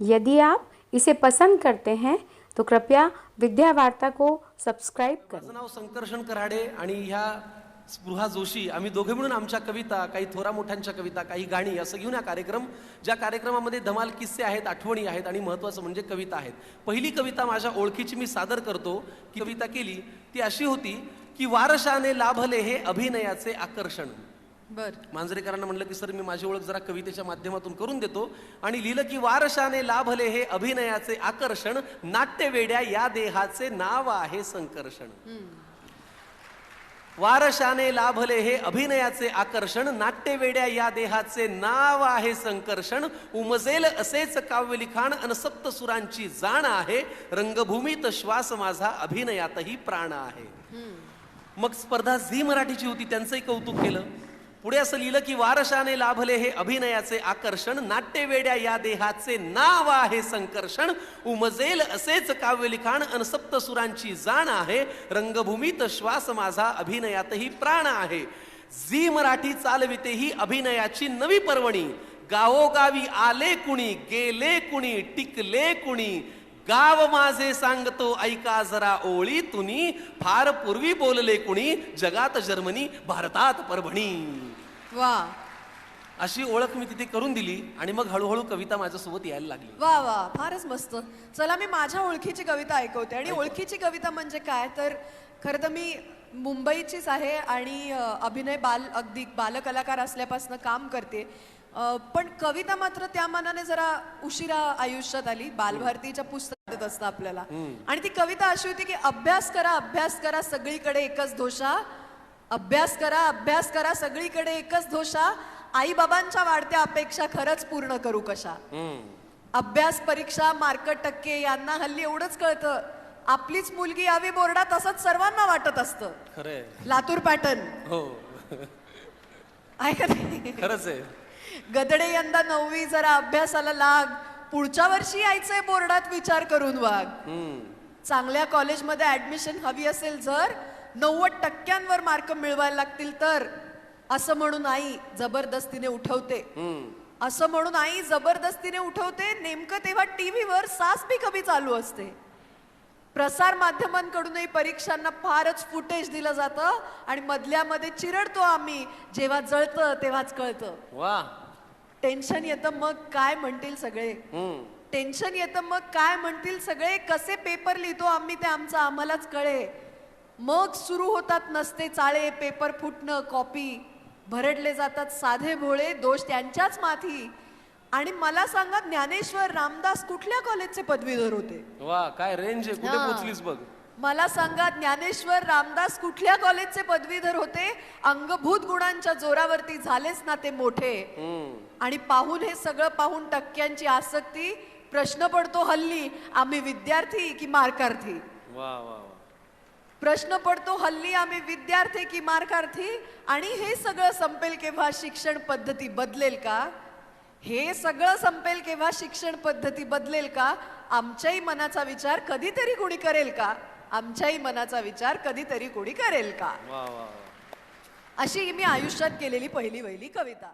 यदि आप इसे पसंद करते हैं तो कृपया विद्यावार्ता को सब्सक्राइब करें। माझं नाव संकर्षण कराडे आणि ह्या स्पृहा जोशी आम्ही दोघे मिळून आमच्या कविता काही थोरा मोठ्यांच्या कविता काही गाणी असं घेऊन हा कार्यक्रम ज्या कार्यक्रमामध्ये धमाल किस्से आहेत आठवणी आहेत आणि महत्त्वाचं म्हणजे कविता आहेत. पहिली कविता माझ्या ओळखीची मी सादर करतो. की कविता केली ती अशी होती की वारशाने लाभले हे अभिनयाचे आकर्षण. बर. मांजरेकरांना म्हणलं की सर मी माझी ओळख जरा कवितेच्या माध्यमातून करून देतो आणि लिहिलं की वारशाने लाभले हे अभिनयाचे आकर्षण नाट्यवेड्या या देहाचे नाव आहे संकर्षण. वारशाने लाभले हे अभिनयाचे आकर्षण नाट्यवेड्या या देहाचे नाव आहे संकर्षण. उमजेल असेच काव्य लिखाण अन सप्त सुरांची जाण आहे. रंगभूमीत श्वास माझा अभिनयातही प्राण आहे. मग स्पर्धा झी मराठीची होती त्यांचंही कौतुक केलं. पुढे असं लिहिलं की वारशाने लाभले हे अभिनयाचे आकर्षण नाट्यवेड्या या देहाचे नाव आहे संकर्षण. उमजेल असेच काव्य लिखाण अन सप्तसुरांची जाण आहे. रंगभूमीत श्वास माझा अभिनयातही प्राण आहे. झी मराठी चालविते ही अभिनयाची नवी पर्वणी. गावोगावी आले कुणी गेले कुणी टिकले कुणी. गाव माझे सांगतो ऐका जरा ओळी तुनी. फार पूर्वी बोलले कुणी जगात जर्मनी भारतात परभणी. वा. अशी ओळख मी तिथे करून दिली आणि मग हळूहळू कविता माझ्यासोबत यायला लागली. वा वा. फारच मस्त. चला मी माझ्या ओळखीची कविता ऐकवते. आणि ओळखीची कविता म्हणजे काय? तर खरं तर मी मुंबईचीच आहे आणि अ, अभिनय बाल अगदी बालकलाकार असल्यापासून काम करते. अ, पण कविता मात्र त्या मानाने जरा उशिरा आयुष्यात आली. बालभारतीच्या पुस्तकात असतं आपल्याला. आणि ती कविता अशी होती की अभ्यास करा अभ्यास करा सगळीकडे एकच धोषा अभ्यास करा अभ्यास करा सगळीकडे एकच धोषा आई बाबांच्या वाढत्या अपेक्षा खरंच पूर्ण करू कशा? अभ्यास परीक्षा मार्क टक्के यांना हल्ली एवढंच कळतं. आपलीच मुलगी यावी बोर्डात असंच सर्वांना वाटत असतं. लातूर पॅटर्न. हो. खरंच आहे. गदडे यंदा नववी जरा अभ्यासाला लाग. पुढच्या वर्षी यायचंय बोर्डात विचार करून वाग चांगल्या कॉलेजमध्ये ऍडमिशन हवी असेल जर नव्वद टक्क्यांवर मार्क मिळवायला लागतील तर असं म्हणून आई जबरदस्तीने उठवते. असं म्हणून आई जबरदस्तीने उठवते नेमकं तेव्हा टीव्हीवर सास भी कभी चालू असते. प्रसार माध्यमांकडूनही परीक्षांना फारच फुटेज दिलं जातं आणि मधल्यामध्ये चिरडतो आम्ही जेव्हा जळतं तेव्हाच कळतं. वा. टेन्शन येतं मग काय म्हणतील सगळे? टेन्शन येतं मग काय म्हणतील सगळे? कसे पेपर लिहितो आम्ही ते आमचं आम्हालाच कळे. मग सुरू होतात नसते चाळे पेपर फुटणं कॉपी. भरडले जातात साधे भोळे दोष त्यांच्याच माथी. आणि मला सांगा ज्ञानेश्वर रामदास कुठल्या कॉलेजचे पदवीधर होते? वा काय रेंज आहे कुठे. पोचलीस बघ. मला सांगा ज्ञानेश्वर रामदास कुठल्या कॉलेजचे पदवीधर होते? अंगभूत गुणांच्या जोरावरती झालेच ना ते मोठे. आणि पाहून हे सगळं पाहून टक्क्यांची आसक्ती. प्रश्न पडतो हल्ली आम्ही विद्यार्थी की मार्कार्थी? वा वा वा. प्रश्न पडतो हल्ली आम्ही विद्यार्थी की मार्कार्थी? आणि हे सगळं संपेल केव्हा शिक्षण पद्धती बदलेल का? हे सगळं संपेल केव्हा शिक्षण पद्धती बदलेल का? आमच्याही मनाचा विचार कधीतरी कोणी करेल का? आमच्याही मनाचा विचार कधीतरी कोणी करेल का? अशी मी आयुष्यात केलेली पहिली वहिली कविता.